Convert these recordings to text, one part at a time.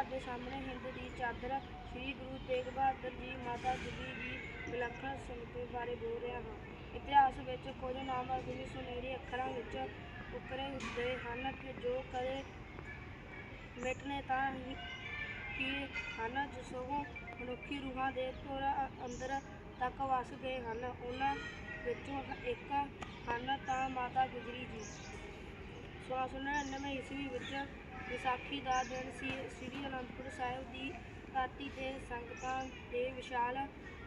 ਤੁਹਾਡੇ ਸਾਹਮਣੇ ਹਿੰਦ ਦੀ ਚਾਦਰ, ਸ੍ਰੀ ਗੁਰੂ ਤੇਗ ਬਹਾਦਰ ਜੀ, ਮਾਤਾ ਗੁਜਰੀ ਜੀ, ਵਿਲੱਖਣ ਸਮਤੇ ਬਾਰੇ ਬੋਲ ਰਿਹਾ ਹਾਂ। ਇਤਿਹਾਸ ਵਿੱਚ ਕੁਝ ਨਾਮ ਅਗਲੀ ਸੁਨਹਿਰੀ ਅੱਖਰਾਂ ਵਿੱਚ ਉੱਕਰੇ ਹੁੰਦੇ ਹਨ ਕਿ ਜੋ ਕਦੇ ਮਿਟਨੇ ਤਾਂ ਹੀ ਕੀ ਹਨ, ਜਿਸੋਂ ਮਨੁੱਖੀ ਰੂਹਾਂ ਦੇ ਧੁਰ ਅੰਦਰ ਤੱਕ ਵਸ ਗਏ ਹਨ। ਉਹਨਾਂ ਵਿੱਚੋਂ ਇੱਕ ਹਨ ਤਾਂ ਮਾਤਾ ਗੁਜਰੀ ਜੀ। 1699 ਈਸਵੀ ਵਿੱਚ ਵਿਸਾਖੀ ਦਾ ਦਿਨ ਸੀ। ਸ੍ਰੀ ਅਨੰਦਪੁਰ ਸਾਹਿਬ ਦੀ ਧਰਤੀ ਤੇ ਸੰਗਤਾਂ ਦੇ ਵਿਸ਼ਾਲ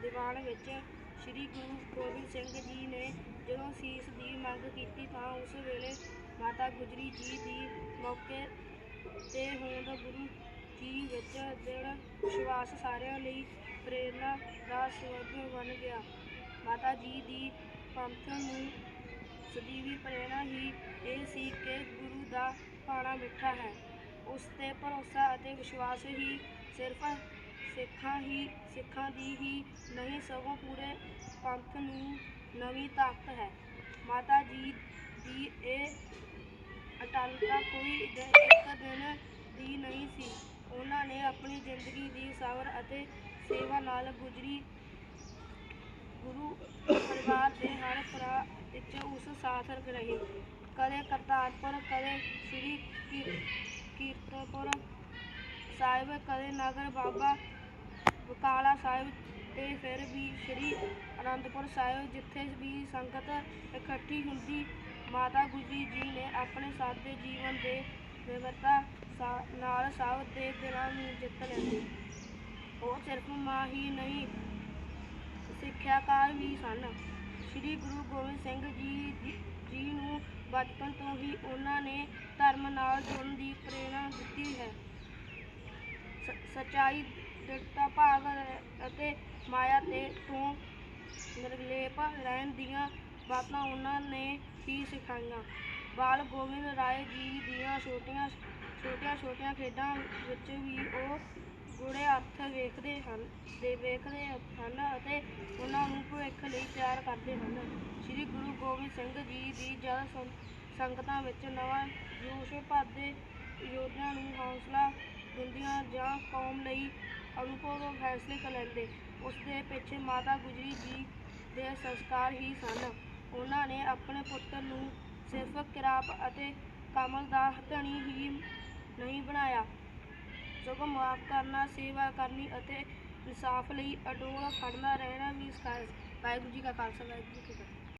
ਦੀਵਾਨ ਵਿੱਚ ਸ੍ਰੀ ਗੁਰੂ ਗੋਬਿੰਦ ਸਿੰਘ ਜੀ ਨੇ ਜਦੋਂ ਸੀਸ ਦੀ ਮੰਗ ਕੀਤੀ ਤਾਂ ਉਸ ਵੇਲੇ ਮਾਤਾ ਗੁਜਰੀ ਜੀ ਦੀ ਮੌਕੇ ਤੇ ਹੋਂਦ ਗੁਰੂ ਜੀ ਵਿੱਚ ਦ੍ਰਿੜ ਵਿਸ਼ਵਾਸ ਸਾਰਿਆਂ ਲਈ ਪ੍ਰੇਰਨਾ ਦਾ ਸਰੋਤ ਬਣ ਗਿਆ। ਮਾਤਾ ਜੀ ਦੀ ਪੰਥ ਨੂੰ ਸੀ ਕਿ ਗੁਰੂ ਦਾ ਪਾਣਾ ਮਿੱਠਾ ਹੈ। ਉਸ ਤੇ ਭਰੋਸਾ ਅਤੇ ਵਿਸ਼ਵਾਸ ਹੀ ਸਿਰਫ ਸਿੱਖਾਂ ਹੀ, ਸਿੱਖਾਂ ਦੀ ਹੀ ਨਹੀਂ, ਸਗੋਂ ਪੂਰੇ ਪੰਥ ਨੂੰ ਨਵੀਂ ਤਾਕਤ ਹੈ। ਮਾਤਾ ਜੀ ਦੀ ਇਹ ਅਟਲਤਾ ਕੋਈ ਇੱਕ ਦਿਨ ਦੀ ਨਹੀਂ ਸੀ। ਉਹਨਾਂ ਨੇ ਆਪਣੀ ਜ਼ਿੰਦਗੀ ਦੀ ਸਬਰ ਅਤੇ ਸੇਵਾ ਨਾਲ ਗੁਜਰੀ। ਗੁਰੂ ਪਰਿਵਾਰ ਦੇ ਹਰ ਭਰਾ ਵਿੱਚ ਉਸ ਸਾਥ ਰਹੇ। ਕਦੇ ਕਰਤਾਰਪੁਰ ਕਦੇ ਸ੍ਰੀ ਕੀ- ਕੀਰਤਪੁਰ ਸਾਹਿਬ ਕਦੇ ਨਗਰ ਬਾਬਾ ਬਕਾਲਾ ਸਾਹਿਬ ਤੇ ਫਿਰ ਵੀ ਸ੍ਰੀ ਅਨੰਦਪੁਰ ਸਾਹਿਬ, ਜਿੱਥੇ ਵੀ ਸੰਗਤ ਇਕੱਠੀ ਹੁੰਦੀ, ਮਾਤਾ ਗੁਜਰੀ ਜੀ ਨੇ ਆਪਣੇ ਸਾਦੇ ਜੀਵਨ ਦੇ ਨਿਮਰਤਾ ਨਾਲ ਸਭ ਦੇ ਦਿਲਾਂ ਨੂੰ ਜਿੱਤ ਲੈਂਦੇ। ਉਹ ਸਿਰਫ ਮਾਂ ਹੀ ਨਹੀਂ, ਸਿੱਖਿਆਕਾਰ ਵੀ ਸਨ। ਸ੍ਰੀ ਗੁਰੂ ਗੋਬਿੰਦ ਸਿੰਘ ਜੀ ਜੀ ਨੂੰ ਬਚਪਨ ਤੋਂ ਹੀ ਉਹਨਾਂ ਨੇ ਧਰਮ ਨਾਲ ਜੁੜਨ ਦੀ ਪ੍ਰੇਰਣਾ ਦਿੱਤੀ ਹੈ। ਸ- ਸੱਚਾਈ ਦ੍ਰਿੜਤਾ ਭਾਵ ਅਤੇ ਮਾਇਆ ਤੇ ਤੋਂ ਨਿਰਲੇਪ ਰਹਿਣ ਦੀਆਂ ਬਾਤਾਂ ਉਹਨਾਂ ਨੇ ਹੀ ਸਿਖਾਈਆਂ। ਬਾਲ ਗੋਬਿੰਦ ਰਾਏ ਜੀ ਦੀਆਂ ਛੋਟੀਆਂ ਛੋਟੀਆਂ ਛੋਟੀਆਂ ਖੇਡਾਂ ਵਿੱਚ ਵੀ ਉਹ ਗੂੜੇ ਹੱਥ ਵੇਖਦੇ ਹਨ, ਦੇ ਵੇਖਦੇ ਹਨ ਅਤੇ ਉਹਨਾਂ ਨੂੰ ਭਵਿੱਖ ਲਈ ਤਿਆਰ ਕਰਦੇ ਹਨ। ਗੋਬਿੰਦ ਸਿੰਘ ਜੀ ਦੀ ਜਦ ਸੰਗਤਾਂ ਵਿੱਚ ਨਵਾਂ ਜੋਸ਼ ਭਰਦੇ ਯੋਧਿਆਂ ਨੂੰ ਹੌਸਲਾ ਦਿੰਦੀਆਂ ਜਾਂ ਕੌਮ ਲਈ ਅਨੁਭਵ ਫੈਸਲੇ ਕਰ ਲੈਂਦੇ। ਉਸ ਦੇ ਪਿੱਛੇ ਮਾਤਾ ਗੁਜਰੀ ਜੀ ਦੇ ਸੰਸਕਾਰ ਹੀ ਸਨ। ਉਹਨਾਂ ਨੇ ਆਪਣੇ ਪੁੱਤਰ ਨੂੰ ਸਿਰਫ ਕਿਰਾਪ ਅਤੇ ਕਮਲ ਦਾ ਧਣੀ ਹੀ ਨਹੀਂ ਬਣਾਇਆ। ਸਗੋਂ ਮਾਫ ਕਰਨਾ, ਸੇਵਾ ਕਰਨੀ ਅਤੇ ਇਨਸਾਫ ਲਈ ਅਡੋਲ ਖੜਨਾ ਰਹਿਣਾ ਵੀ ਸਿਖਾਇਆ ਵਾਹਿਗੁਰੂ ਜੀ ਕਾ ਖਾਲਸਾ, ਵਾਹਿਗੁਰੂ ਜੀ ਕੀ ਫਤਿਹ।